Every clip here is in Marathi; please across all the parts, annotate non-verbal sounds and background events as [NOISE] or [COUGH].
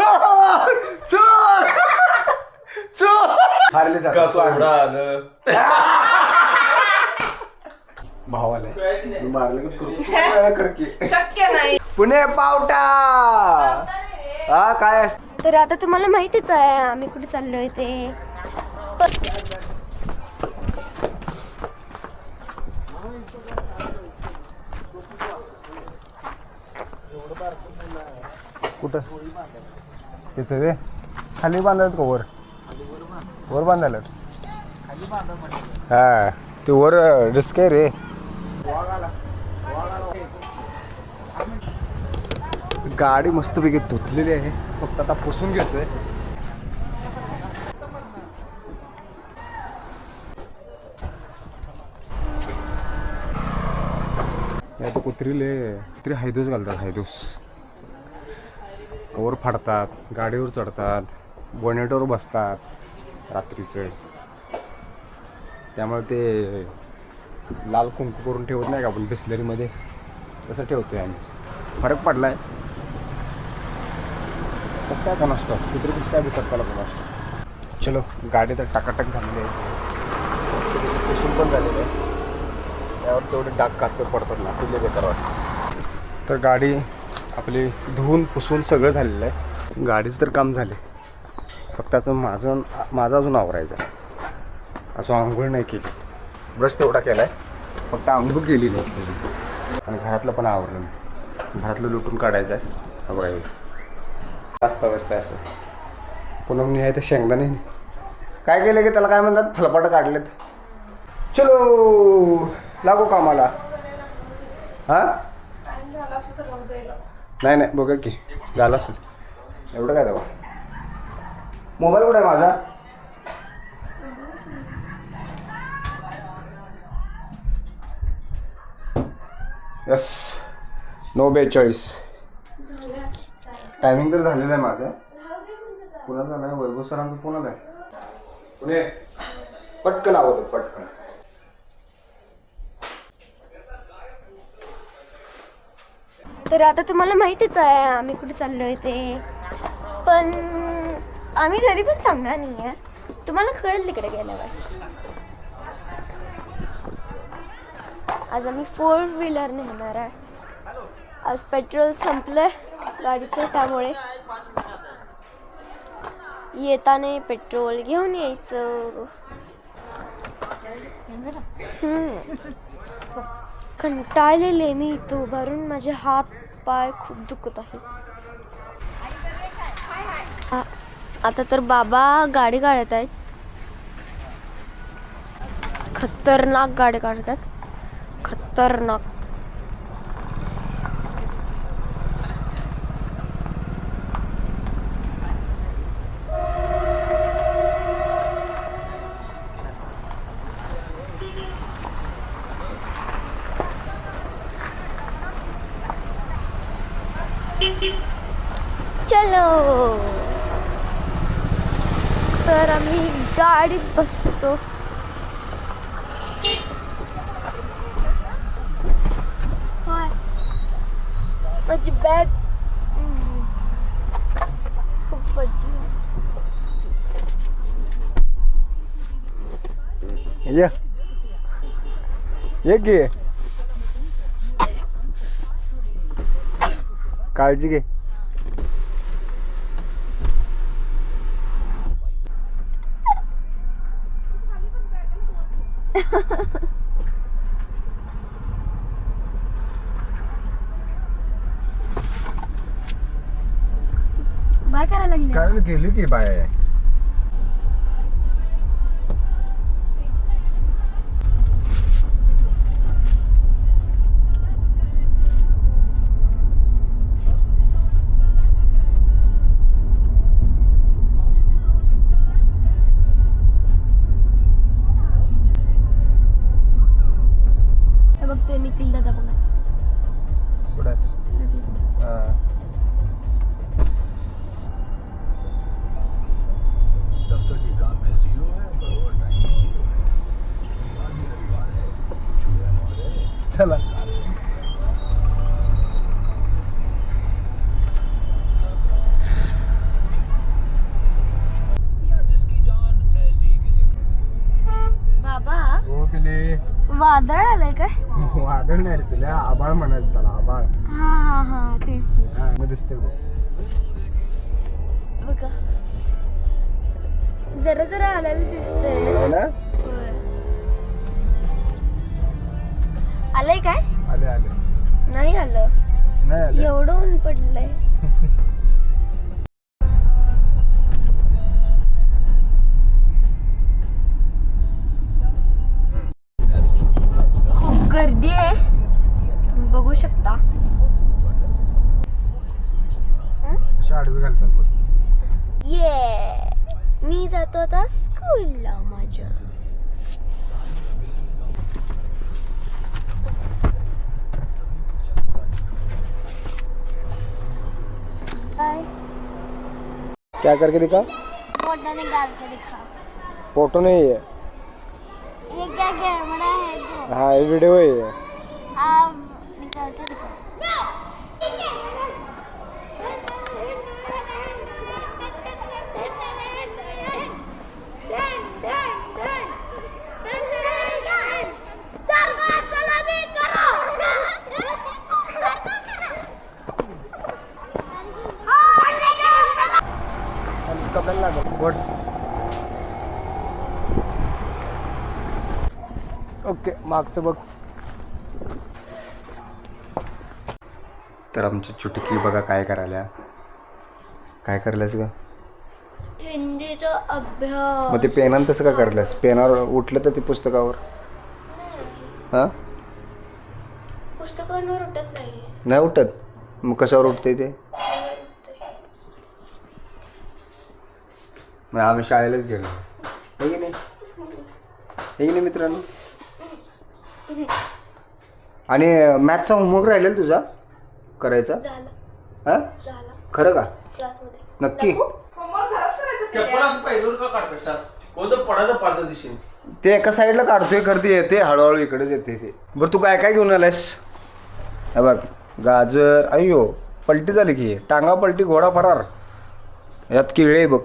चोर चोर चोर हारले कसं एवढं आलं? भावाला मारलं की शक्य नाही. पुणे पावटा. हा काय? असतं? तर आता तुम्हाला माहितीच आहे आम्ही कुठे चाललोय ते कुठं तिथे रे खाली बांधायला का वर? वर बांधायला हा ते वर रिस्क आहे रे. गाडी मस्तपैकी धुतलेली आहे. फक्त आता पुसून घेतोय. हे तो कुत्रीले कुत्री हायदोस घालतात हायदोस. कवर फाडतात गाडीवर चढतात बोनेटवर बसतात रात्रीचे. त्यामुळे ते लाल कुंकू करून ठेवत नाही का आपण बिस्लरीमध्ये? तसं ठेवतो आहे आम्ही. फरक पडला आहे कसं काय कोण असतो? कुत्री कसं काय भितात त्याला कोण असतो? चलो गाडी तर टाकाटक झालेली आहे. मस्तपैकी पुसून पण झालेलं आहे. त्यावर तेवढे डाग काचवर पडतात ना तुले बेकार वाटतं तर गाडी आपली धुवून पुसून सगळं झालेलं आहे. गाडीचं तर काम झाले. फक्त असं माझं माझं अजून आवरायचं आहे. असं आंघोळ नाही केली. ब्रश तेवढा केला आहे फक्त आंघोळ केली नाही. आणि घरातलं पण आवरलं नाही. घरातलं लुटून काढायचं आहे. बघा जास्त अवस्था आहे असं. पुन्हा मी आहे तर शेंगदाणे काय केलं की त्याला काय म्हणतात? फलपाटं काढलेत. चलो लागू कामाला. हां? नाही नाही बघा की झालं असेल. एवढं काय दावा? मोबाईल कुठे आहे माझा? यस नो बेचाळीस टायमिंग तर झालेलं आहे माझं. कुणाचं नाही वैभव सरांचं फोन आहे. पुणे. पटकन आवडतो पटकन. तर आता तुम्हाला माहितीच आहे आम्ही कुठे चाललो आहे ते. पण आम्ही घरी पण सांगणार नाही आहे तुम्हाला कळेल तिकडे गेल्यावर. आज आम्ही फोर व्हीलर नेणार आहे. आज पेट्रोल संपलं गाडीचं त्यामुळे. येताने पेट्रोल घेऊन यायचं. कंटाळलेले मी इथं उभारून माझे हात पाय खूप दुखत आहेत. आता तर बाबा गाडी काढत आहेत. खतरनाक गाडी काढत आहेत. खतरनाक चलो तर आम्ही गाडीत बसतो होय. माझी बॅग हम्म. खूप वजन आहे. ये ये की काळजी घे बाय करायला लागली काय गेली की बाय वादळ आलंय काय? [LAUGHS] वादळ नाही रे तुला आबाळ म्हणायचं त्याला आबाळ हा हा हा तेच तेच. हा मग दिसते बघ. बघा. जरा जरा आलेलं दिसतंय. हो ना होय. आलंय काय? आले आले नाही आलं. नाही आले एवढं ऊन पडलंय. [LAUGHS] घालतात बघ ये मी जातो आता स्कूलला माझ्या बाय क्या करके दिखा? मोटा निकाल के दिखा। फ़ोटो नहीं है। ये क्या कैमरा है? तो हाँ ये वीडियो है ये। आप निकाल के दिखा। लागल. बोट. ओके मागचं बघ. तर आमची चुटकी बघा काय करायला काय करल्यास ग? हिंदीचा अभ्यास. मग ते पेनानं तसं का करल्यास पेनावर उठलं तर ते पुस्तकावर? हां? पुस्तकांवर उठत नाही. नाही उठत. मग कशावर उठते ते? मग आम्ही शाळेलाच गेलो. हे की नाही? हे की नाही मित्रांनो? आणि मॅथचा होमवर्क राहिलेला तुझा? करायचा? झालं हा? झालं खरं का? क्लासमध्ये नक्की कोणतं पडायचं दिशेने ते एका साईडला काढतोय करते येते हळूहळू इकडेच येते ते. बरं तू काय काय घेऊन आलायस? हे बघ गाजर अय्यो पलटी झाली की. टांगा पलटी घोडा फरार. यात किळे बघ.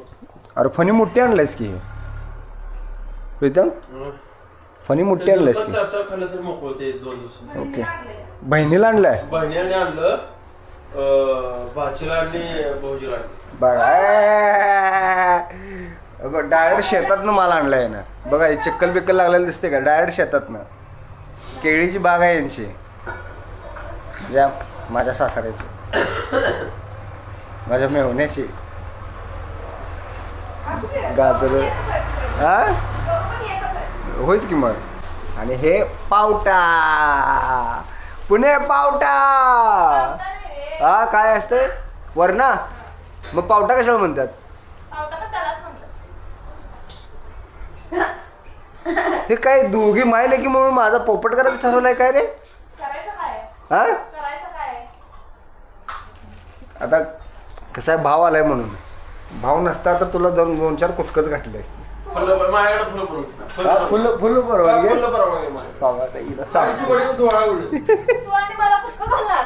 अरे फणी मोठी आणलायस की. प्रीतम? फणी मोठी आणलायस की. चार चार खाल्लं तर मोकळते दोन दिवस ओके. बहिणीला आणलाय? बहिणीने आणलं अं, भाचीला आणली भाऊजीला आणली. बघा डायरेक्ट शेतातनं माल आणलाय ना बघा हे चक्कल बिक्कल लागलेलं दिसते का? डायरेक्ट शेतातनं. केळीची बाग आहे यांची. ज्या माझ्या सासऱ्याची. माझ्या मेहण्याची. गाजर. हा? होईच की मग. आणि हे पावटा. पुणे पावटा. हा काय असते वरणा? मग पावटा कशाला म्हणतात? हे काय दोघी मायले की म्हणून माझा पोपट करायचं ठरवलंय काय रे? हा? आता कसा भाव आलाय म्हणून. भाव नसता तर तुला दोन दोन चार कुचकच घातले असते फुलं माझ्याकडे हा, हा, फुलं परवानगी आहे माझ्याकडे. पावा ताईला सांग आमची वडील डोळा उडली. तू आणि मला कुठं घालणार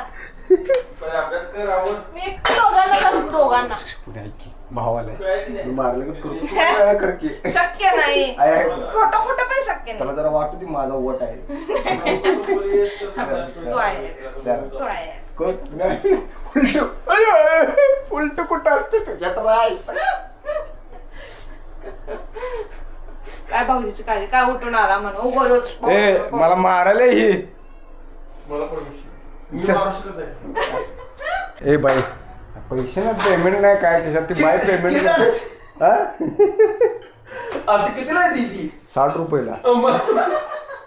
पण अभ्यास कर आवड मी एक दोघांना घालून दोघांना पुढे ऐक की, भाव आलाय काय की मी नाही? मारलं की तू- तू काय कर की शक्य नाही [LAUGHS] आहे, आहे. खोटं खोटं पण शक्य त्याला नाही जरा वाटू दे माझा वट आहे. [LAUGHS] तू. तू. कोण? [LAUGHS] नाही. उलट उलट कुठं असते तुझ्यात राहायचं काय भाऊजीची काळजी? काय उठून आला म्हणून? ए मला मारायला ही मला परमिशन ए बाई पैसे ना पेमेंट नाही काय त्याच्यात ती बाय पेमेंट हा? अशी कितीला आहे ती साठ रुपयाला.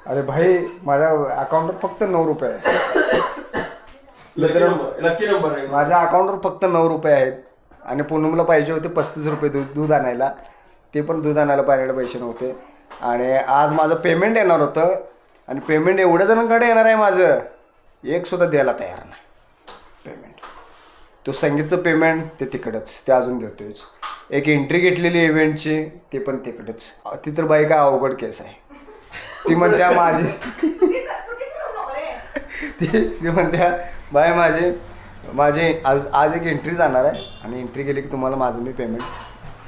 अरे भाई माझ्या अकाउंटवर फक्त नऊ रुपये आहेत. नंबर लकी नंबर आहे. माझ्या अकाउंटवर फक्त नऊ रुपये आहेत. आणि पूनमला पाहिजे होते पस्तीस रुपये दूध दूध आणायला. ते पण दूध आणायला पाहिजे पैसे नव्हते. आणि आज माझं पेमेंट येणार होतं. आणि पेमेंट एवढ्या जणांकडे येणार आहे माझं. एक सुद्धा द्यायला तयार नाही. पेमेंट तो संगीतचं पेमेंट ते तिकडंच. ते अजून देतोयच एक एंट्री घेतलेली इव्हेंटची ते पण तिकडंच. ती तर बाई काय अवघड केस आहे. ती म्हणत्या माझी ती म्हणत्या बाय माझे माझे आज आज एक एंट्री जाणार आहे. आणि एंट्री केली की तुम्हाला माझं मी पेमेंट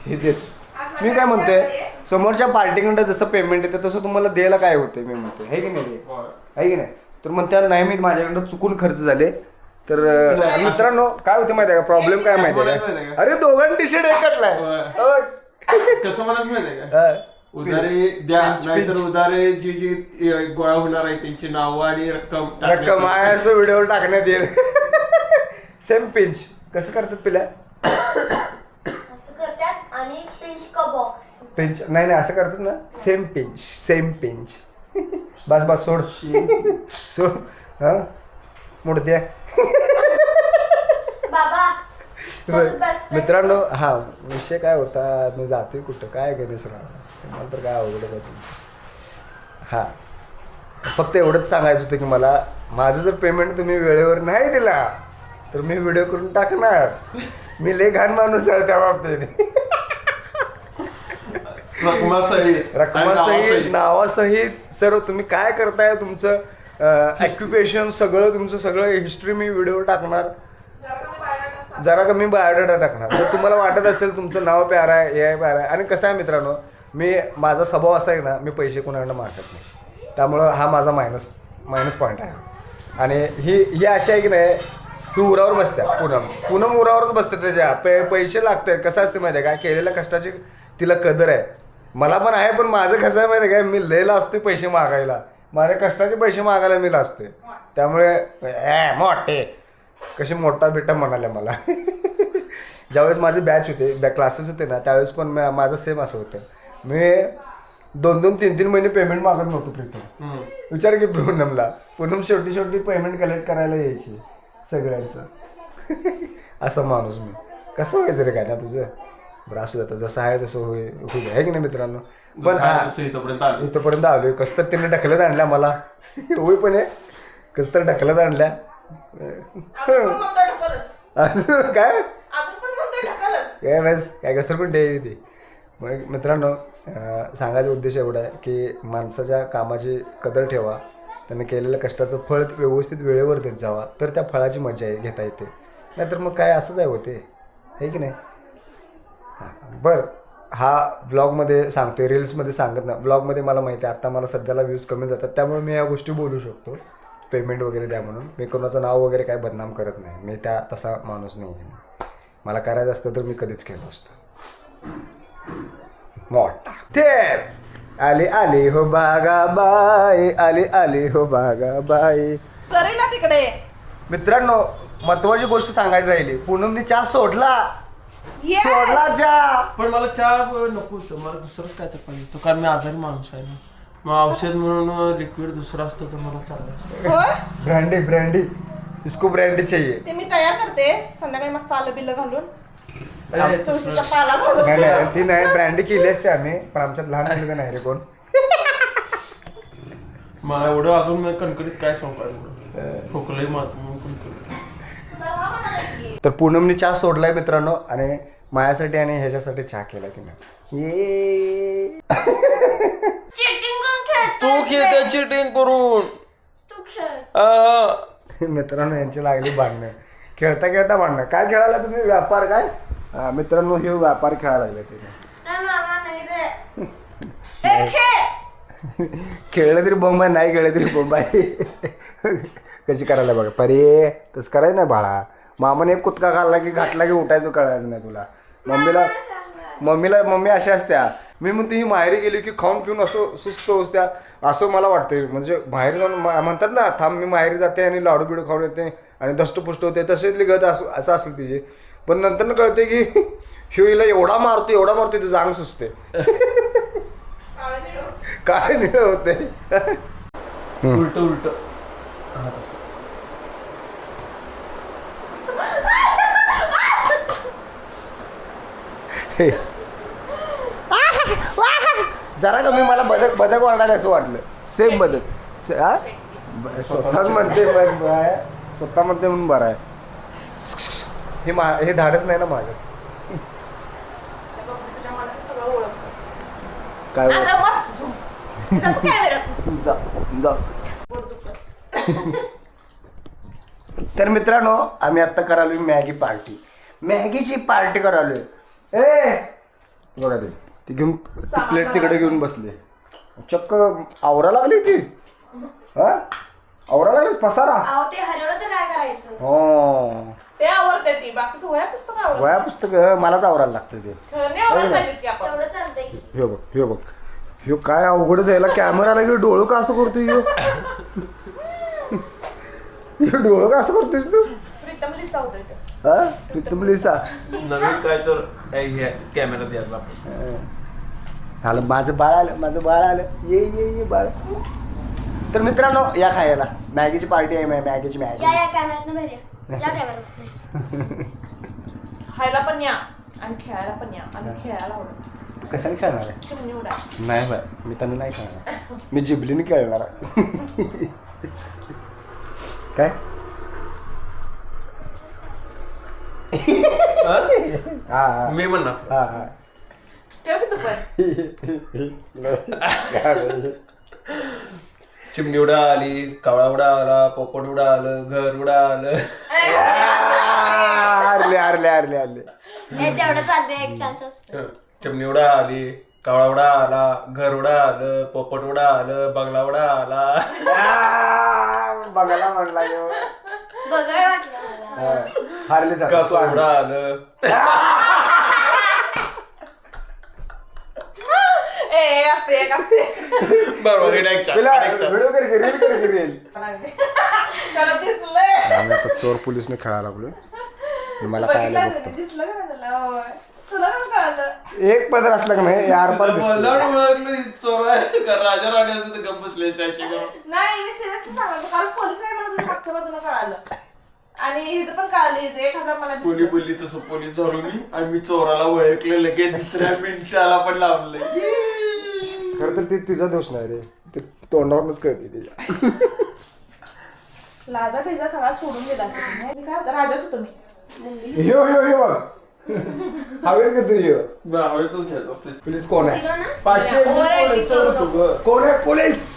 हे देत. मी काय म्हणते समोरच्या पार्टीकडं जसं पेमेंट येतं तसं तुम्हाला द्यायला काय होते मी म्हणतो आहे की नाही? आहे की नाही? तर म्हणतात नाही मी माझ्याकडनं चुकून खर्च झाले. तर मित्रांनो काय होते माहिती आहे का? प्रॉब्लेम काय माहिती आहे माहिती अरे दोघांनी टी शर्ट एकटलाय. कसं म्हणाच माहितीये का? उधारी द्या नाहीतर. उधारी जी जी गोळा होणार आहे त्यांची नावं आणि रक्कम रक्कम आहे असं व्हिडिओ टाकण्यात येईल. [LAUGHS] सेम पिंच कसं करतात पिल्या? असं करतात आणि पिंच का बॉक्स पिंच नाही नाही असं करतात ना. सेम पिंच सेम पिंच बस बस सोड. सोड. हा? बाबा त्याचं best friend मित्रांनो हा विषय काय होता? मी जातोय कुठं? काय गणेश राव मला तर काय अवघड तुमचं. हा. फक्त एवढंच सांगायचं होतं की मला माझं जर पेमेंट तुम्ही वेळेवर नाही दिला तर मी व्हिडिओ करून टाकणार. मी लय घाण माणूस आहे त्या बाबतीत रकमासहित. नावासहित सर्व तुम्ही काय करताय तुमचं ॲक्युपेशन सगळं तुमचं सगळं हिस्ट्री मी व्हिडिओ टाकणार. जरा कमी बायोडाटा बायोडाटा टाकणार. जर तुम्हाला वाटत असेल तुमचं नाव प्यार आहे हे आहे प्यार आहे आणि कसं आहे मित्रांनो मी माझा स्वभाव असा आहे ना मी पैसे कोणाकडनं मागत नाही. त्यामुळं हा माझा मायनस मायनस पॉईंट आहे. आणि ही ही अशी आहे की नाही ती उरावर बसते पूनम. पूनम उरावरच बसते त्याच्या. पै पैसे लागतात कसं असते माहिती आहे का? केलेल्या कष्टाची तिला कदर आहे. मला पण आहे पण माझं कसं आहे माहिती आहे का? मी लयला असते पैसे मागायला. माझ्या कष्टाचे पैसे मागायला मी लाजते त्यामुळे ए मोठे. कशी मोठा बिट्टा म्हणाले मला. ज्यावेळेस माझे बॅच होते बॅ क्लासेस होते ना त्यावेळेस पण मा- माझं सेम असं होतं. मी दोन दोन तीन तीन महिने पेमेंट मागत नव्हतो प्रीतम. विचार की पूनमला पूनम शेवटी शेवटी पेमेंट कलेक्ट करायला यायची सगळ्यांचं. असं माणूस मी. कसं व्हायचं रे काय ना तुझं? बरं असू जातं जसं आहे तसं दे. आहे की नाही मित्रांनो? पण हा इथपर्यंत आलो इथंपर्यंत आलोय. कसं तर त्याने ढकलत आणल्या मला. तोही पण आहे कसं तर ढकलत आणल्या. [LAUGHS] काय. काय बस काय कसं पण द्यायची ती. मग मित्रांनो सांगायचा उद्देश एवढा आहे की माणसाच्या कामाची कदर ठेवा. त्याने केलेल्या कष्टाचं फळ व्यवस्थित वेळेवर देत जावा. तर त्या फळाची मजा आहे घेता येते. नाहीतर मग काय असंच आहे होते. आहे की नाही? हां बरं. हा ब्लॉगमध्ये सांगतोय रील्समध्ये सांगत ना ब्लॉगमध्ये मला माहिती आहे आत्ता मला सध्याला व्ह्यूज कमी जातात. त्यामुळे मी या गोष्टी बोलू शकतो. पेमेंट वगैरे द्या म्हणून. मी कोणाचं नाव वगैरे काय बदनाम करत नाही. मी त्या तसा माणूस नाही आहे मला करायचं असतं तर मी कधीच केलं असतं मोठा. तेर. आली आली हो बागा बाई. आली आली हो बागा बाई. सरेला तिकडे. मित्रांनो महत्वाची गोष्ट सांगायची राहिली. पूनमनी चहा सोडला. Yes! सोडला चहा. पण मला चहा नको होतं. मला दुसरंच काय तर पाहिजे होतं. कारण मी आजारी माणूस आहे ना. मग औषध म्हणून लिक्विड दुसरं असतं तर मला चाललं. होय? Brandy brandy. इसको ब्रँडी चाहिए. ते मी तयार करते. संध्याकाळी मस्त आलं बिल्ल घालून. ए, तुळशीचा पाला घालून. नाही नाही ती नाही ब्रँडी केली असते आम्ही पण आमच्यात लहान मुलगा नाही रे कोण. मला एवढं अजून मी कणकणीत काय सांगू खोकलंय माझं कणकणीत. तर पूनमनी चहा सोडलाय मित्रांनो आणि माझ्यासाठी आणि ह्याच्यासाठी चहा केला की नाही. ये. तू खेळते चिटिंग करून. तू खेळ. [LAUGHS] मित्रांनो यांची लागली भांडणं. खेळता खेळता भांडणं. काय खेळायला तुम्ही? व्यापार काय? हा, मित्रांनो हे व्यापार खेळायला लागले तिथे. नाही मामा नाही रे. [LAUGHS] ए खेळ. खेळलं तरी बोंब आहे नाही खेळलं तरी बोंब आहे. [LAUGHS] कशी करायला बघा. परे तसं करायचं नाही बाळा. मामाने एक कुत्का खाल्ला की घातला की उठायचं कळायचं नाही तुला. मम्मीला मम्मीला मम्मी अशा असत्या. मी म्हणते ही माहेरी गेली की खाऊन पिऊन असं सुस्त असत्या असं मला वाटतंय. म्हणजे बाहेर जाऊन म्हणतात ना थांब मी माहेरी जाते आणि लाडू बिडू खाऊन येते आणि दष्टपुष्ट होते. तसेच लिगत असं असं असेल तिचे. पण नंतर कळते की [LAUGHS] हिला एवढा मारतो एवढा मारतो तिचं जांग सुचते. काय निळ होते. उलट उलट. जरा कमी मला बदक बदक वाढायला असं वाटलं. सेम बदक. से- हा? ब- स्वतःच म्हणते ब- ब- स्वतः म्हणते म्हणून बरं आहे. हे मा हे धाडच नाही ना माझं. त्या बघ, तुझ्या मनात सगळं ओळखतं. काय आता मग झुम. तिचा तू कॅमेऱ्यात. जा जा. पोट दुखत. तर मित्रांनो आम्ही आत्ता करालोय मॅगी पार्टी. मॅगीची पार्टी करालोय. ए! बघा ते ती घेऊन प्लेट तिकडे. घेऊन बसले. चक्क आवरा लागली ती. हा? आवरा लागलीस? पसारा? अहो ते हरवलं तर काय करायचं? हो. ते आवडते ती. बाकी वया पुस्तक आवडत वया पुस्तक मलाच आवरायला लागतं ते. खेळणे आवडत पाहिजेत की आपण. तेवढं चालतंय की. ह्यो बघ ह्यो बघ. ह्यो काय अवघडच आहे कॅमेराला घेऊन डोळं का असं करतोय ह्यो [LAUGHS] ह्यो डोळं का असं करतोय तू? प्रीतम लिसा होतं इथे हा? तू तुम्ही लिसा नवीन काय तर हे कॅमेरा द्यायचा झालं माझं बाळ आलं माझं बाळ आलं. ये ये ये बाळ. तर मित्रांनो या खायला. मॅगीची पार्टी आहे मॅ- मॅगीची मॅगी. या या कॅमेऱ्यात खायला पण या आणि खेळायला पण या. आणि खेळायला आवडत तू कशाने खेळणार आहे? चिमणी उडा. नाही बाय मी त्यांना नाही खेळणार. मी जिबलीने खेळणार आहे. [LAUGHS] काय? हा मी म्हणणार हा हा. ठेव की तू पण. चिमणी उडा आली कावळा उडा आला पोपट उडा आलं घर उडा आलं. आरले आरले आरले आरले. हे तेवढं चालतंय एक चान्स असतो. चिमणी उडा आली कावळा उडा आला घर उडा आलं पोपट उडा आलं बंगला उडा आला. आ, बघायला म्हणला ह्यो. बघड वाटलं. हारले कासव उडा आलं. ए एक असते एक असते. बरोबर. व्हिडिओ कर रील कर की रील त्याला दिसलंय. आम्ही आता चोर पोलीसने खेळायला लागलो मला काय आलं बघितलं बघतो. दिसलं का नाही त्याला? होय. तुला पण कळलं? एक पदर असलं का नाही यार पण मला ओळखलं चोर आहे. का राजा राणी असं तर गप्प बसले त्याशी करून नाही मी सिरियसली सांगतो काल पोलीस आहे मला तुझ्या मागच्या बाजूला कळालं. आणि हिचं पण हिचं एक हजार मला कोणी दिसलं. बोलली तसं पोलीस मी आणि मी चोराला ओळखलं लगेच दुसऱ्या मिनिटाला पण लावलं खरं तर ते तुझा दोष नाही रे. ते तोंडावरूनच कळते त्याच्या लाजा फिजा सगळा सोडून दिला असेल तुम्ही. मी काय होतं राजाच होतो मी. ह्यो ह्यो ह्यो हवे का तू ह्यो आवडतच घेत असते पोलीस कोण आहे? पाचशे ओरडली मी चोर होतो ग. कोण आहे पोलीस?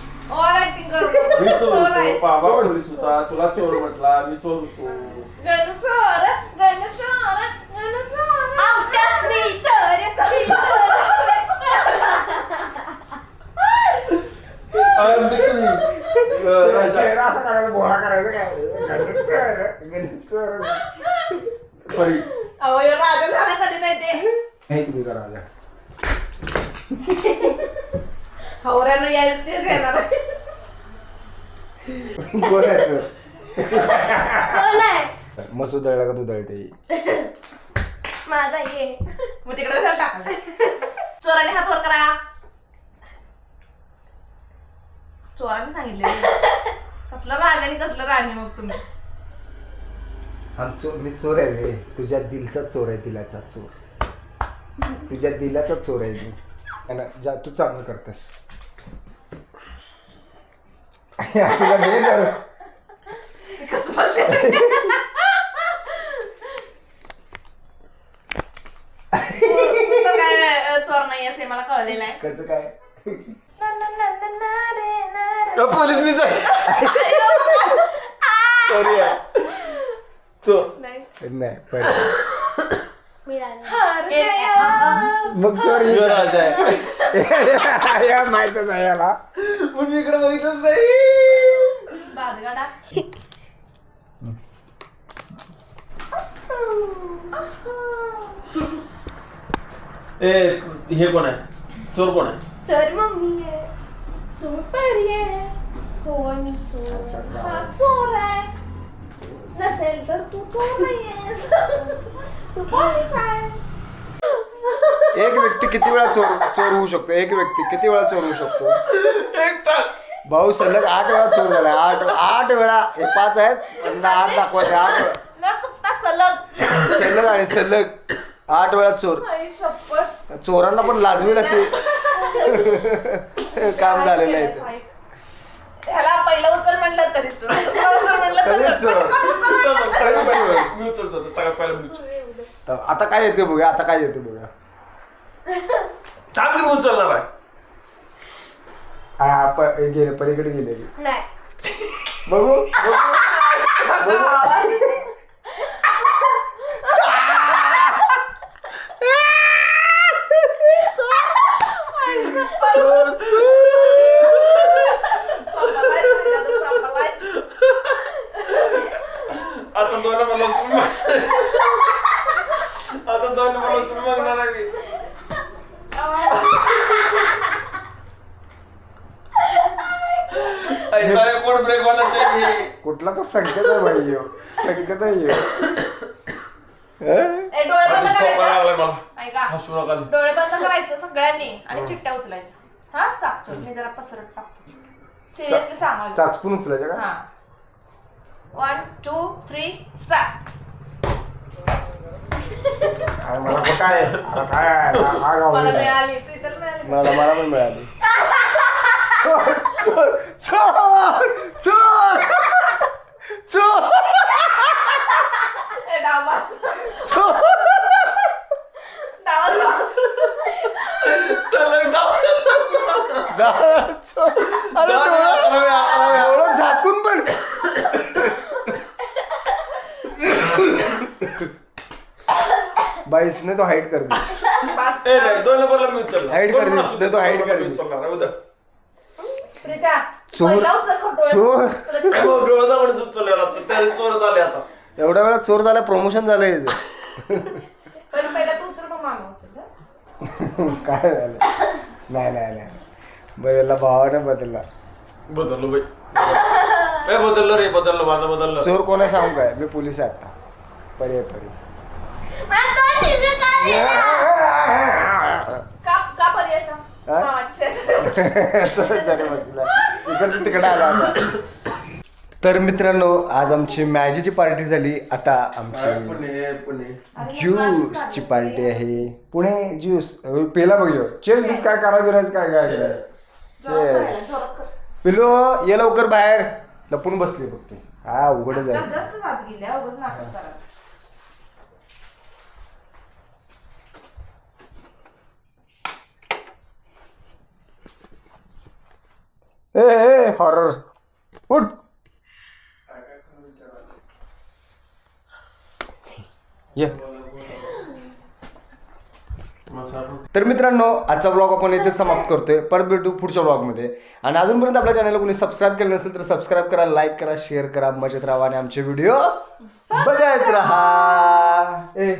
ऍक्टिंग मी नको. चोर चोर आहेस. बाबा पोलीस होता तुला चोर म्हटला मी चोर होतो गणू चोर गणू चोर गणू चोर आवट्यात मी चोर, मी. अं, राजा चेहरा असा करायचा बोळा करायचा काय गणित चोर, गणित चोर. परी. अहो ह्यो राजा झाला कधी नाही ते हे हवऱ्यानं यायचं तेच येणार कोण आहे? मसूद दळला का तू? दळते माझा ये. मग तिकडे कशाला टाकलं चोराने हात वर करा. चोराने सांगितले कसलं राजा आणि कसलं राणी मग तुम्ही? हा चोर मी चोर आहे रे. तुझ्या दिलचा चोर आहे दिलाचा चोर. तुझ्या दिलाचा चोर आहे मी. है ना जा तू चांगलं करतेस. तुला दे ना. कसं बोलते तू तर काय अं, चोर नाही असे मला कळलेलं आहे कसं काय ना, ना, ना, ना, ना रे, ना रे. पोलीस मी सॉरी चोर नाही. नाही राणी हार गया. मग चोर या माहितच आहे याला. पण मी इकडे बघितलंच नाही. बादगाडा ए हे कोण आहे? चोर कोण आहे? चोर मम्मी आहे. चोर पडी आहे. होय मी चोर. हा चोर आहे. नसेल तर तू चोर नाहीयेस. तू पोलीस आहेस. एक व्यक्ती किती वेळा चोर चोर होऊ शकतो? एक व्यक्ती किती वेळा चोर होऊ शकतो? एक टाक. भाऊ सलग आठ वेळा चोर झाला आठ आठ वेळा. हे पाच आहेत. पण आठ दाखवायचे आठ वेळा. न चुकता सलग. सलग आणि सलग. आठ वेळा चोर. आई शपथ. चोरांना पण लाजवेल असे काम झालेलं आहे ते. ह्याला पहिलं उचल म्हणलं तरी चोर. दुसरं उचल म्हणलं तरी तरी चोर. पटकन उचल म्हणलं तरी तरी चोर. मी उचलतो आता, सगळ्यात पहिला मी उचलतो. तर आता काय येते बघूया आता काय येते बघूया. चांगली उचलणार आहे हा प- गेले पलीकडे गेले. बघू बघू, [LAUGHS] [LAUGHS] संकेत आहे बाई ह्यो. संकेत आहे ह्यो. ए, डोळे बंद आधीच खोकला करायचं. मला. ऐका. हसू नका डोळे बंद करायचं सगळ्यांनी आणि चिट्ट्या उचलायच्या. हा चापचून मी जरा पसरत टाकतो सिरियसली सांगाल चाचपून उचलायच्या का? हा. वन टू थ्री स्टार्ट मला आता काय? हा- हा गाव मला. मिळाली प्रीतल मिळाली. मला पण मिळाली. चोर चोर चोर चोर चोर ए, डावास चोर डावास डावास. सलग डाव. चोर. अरे डाव, डोळं- झाकून पण तो हाईट कर दी दोन नंबरला मी उचलला. दोन कर दे, तो दोन कर दे. चोर. चोर. डोळं जाऊन उचललेला चोर झाले आता एवढ्या वेळा चोर झाला प्रमोशन झालं याचं. पहिला पहिला तू उचल मग मामा उचल हं? काय झालं नाही नाही नाही बदलला भावाने बदलला. बदललो बाई. ए बदललं रे बदललं माझं बदललं. चोर कोण सांगू काय? मी पोलीस आहे आता. परी आहे? परी मला दोन शिंदे का दिला? का का पर्याय सांग? हा? मामाची शेजारी. [LAUGHS] चोर झाले बसला इकडचं तिकडे आला आता. तर मित्रांनो आज आमची मॅगीची पार्टी झाली. आता आमची पुणे पुणे. अरे, ज्यूसची पार्टी आहे. पुणे ज्यूस. पेला बघलो चेस बीस काय करा बिराज काय काय चेस. पिलो ये लवकर बाहेर. लपून बसले फक्त. हा उघड जाईल ए ए हॉरर उठ. ये. तर मित्रांनो आजचा ब्लॉग आपण इथे समाप्त करतोय. परत भेटू पुढच्या ब्लॉगमध्ये आणि अजूनपर्यंत आपल्या चॅनलला कोणी सबस्क्राईब केलं नसेल तर सबस्क्राईब करा लाईक करा शेअर करा मजेत राहा आणि आमचे व्हिडिओ बघत राहा. ए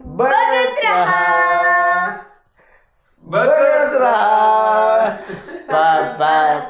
बघत राहा. बघत राहा. Bye bye